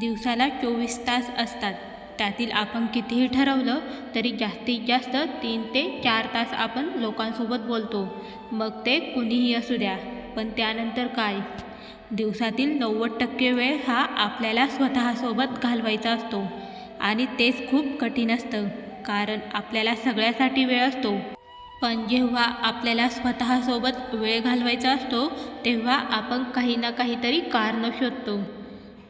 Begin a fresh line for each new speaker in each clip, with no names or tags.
दिवसाला चोवीस तास असतात. त्यातील आपण कितीही ठरवलं तरी जास्तीत जास्त तीन ते चार तास आपण लोकांसोबत बोलतो. मग ते कुणीही असू द्या. पण त्यानंतर काय? दिवसातील नव्वद टक्के वेळ हा आपल्याला स्वतःसोबत घालवायचा असतो. आणि तेच खूप कठीण असतं. कारण आपल्याला सगळ्यासाठी वेळ असतो. पण जेव्हा आपल्याला स्वतःसोबत वेळ घालवायचा असतो तेव्हा आपण काही ना काहीतरी कारणं शोधतो.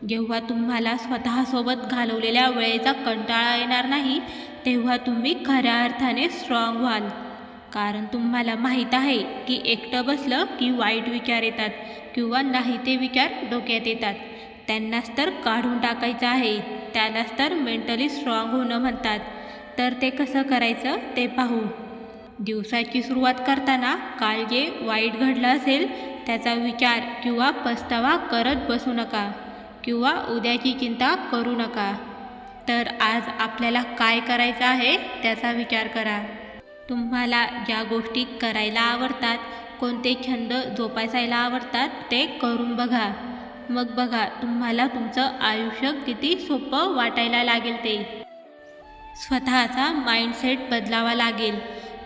जेव्हा तुम्हाला स्वतःसोबत घालवलेल्या वेळेचा कंटाळा येणार नाही तेव्हा तुम्ही खऱ्या अर्थाने स्ट्रॉंग व्हाल. कारण तुम्हाला माहीत आहे की एकटं बसलं की वाईट विचार येतात किंवा नाही ते विचार डोक्यात येतात. त्यांनाच तर काढून टाकायचं आहे त्यालाच तर मेंटली स्ट्रॉंग होणं म्हणतात. तर ते कसं करायचं ते पाहू. दिवसाची सुरुवात करताना काल जे वाईट घडलं असेल त्याचा विचार किंवा पस्तावा करत बसू नका. किंवा उद्याची चिंता करू नका. तर आज आपल्याला काय करायचं आहे त्याचा विचार करा. तुम्हाला ज्या गोष्टी करायला आवडतात कोणते छंद जोपासायला आवडतात ते करून बघा. मग बघा तुम्हाला तुमचं आयुष्य किती सोपं वाटायला लागेल ते. स्वतःचा माइंडसेट बदलावा लागेल.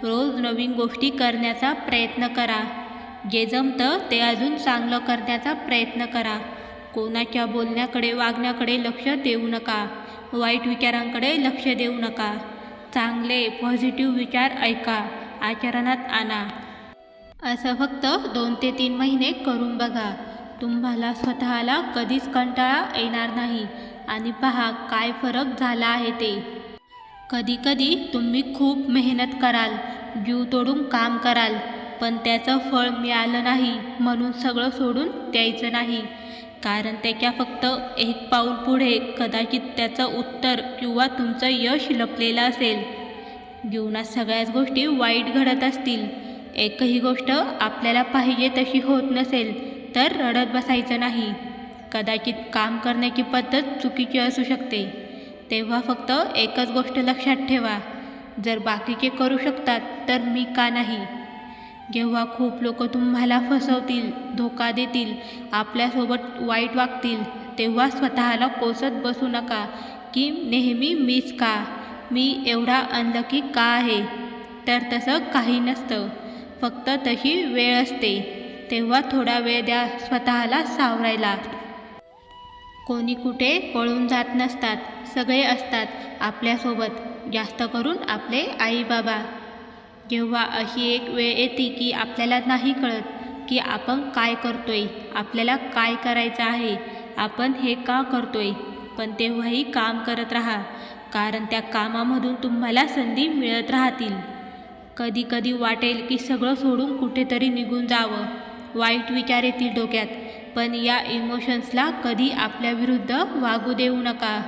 रोज नवीन गोष्टी करण्याचा प्रयत्न करा. जे जमतं ते अजून चांगलं करण्याचा प्रयत्न करा. कोणाच्या बोलण्याकडे वागण्याकडे लक्ष देऊ नका. वाईट विचारांकडे लक्ष देऊ नका. चांगले पॉझिटिव्ह विचार ऐका. आचरणात आणा. असं फक्त दोन ते तीन महिने करून बघा. तुम्हाला स्वतःला कधीच कंटाळा येणार नाही. आणि पहा काय फरक झाला आहे ते. कधीकधी तुम्ही खूप मेहनत कराल जीव तोडून काम कराल पण त्याचं फळ मिळालं नाही म्हणून सगळं सोडून द्यायचं नाही. कारण त्याच्या फक्त एक पाऊल पुढे कदाचित त्याचं उत्तर किंवा तुमचं यश लपलेलं असेल. जीवनात सगळ्याच गोष्टी वाईट घडत असतील. एकही गोष्ट आपल्याला पाहिजे तशी होत नसेल तर रडत बसायचं नाही. कदाचित काम करण्याची पद्धत चुकीची असू शकते. तेव्हा फक्त एकच गोष्ट लक्षात ठेवा. जर बाकीचे करू शकतात तर मी का नाही? जेव्हा खूप लोक तुम्हाला फसवतील धोका देतील आपल्यासोबत वाईट वागतील तेव्हा स्वतःला कोसत बसू नका की नेहमी मीच का? मी एवढा अनलकी का आहे? तर तसं काही नसतं. फक्त तशी वेळ असते. तेव्हा थोडा वेळ द्या स्वतःला सावरायला. कोणी कुठे पळून जात नसतात. सगळे असतात आपल्यासोबत. जास्त करून आपले आई केव्हा अशी एक वेळ येते की आपल्याला नाही कळत की आपण काय करतोय आपल्याला काय करायचं आहे आपण हे का करतोय. पण तेव्हाही काम करत राहा कारण त्या कामामधून तुम्हाला संधी मिळत राहतील. कधी कधी वाटेल की सगळं सोडून कुठेतरी निघून जावं वाईट विचार येतील डोक्यात. पण या इमोशन्सला कधी आपल्या विरुद्ध वागू देऊ नका.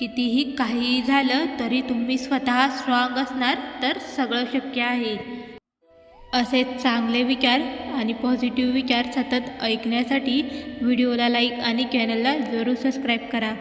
कितीही काहीही झालं तरी तुम्ही स्वतः स्ट्रॉंग असणार तर सगळं शक्य आहे. असे चांगले विचार आणि पॉझिटिव्ह विचार सतत ऐकण्यासाठी व्हिडिओला लाईक आणि चॅनलला जरूर सबस्क्राईब करा.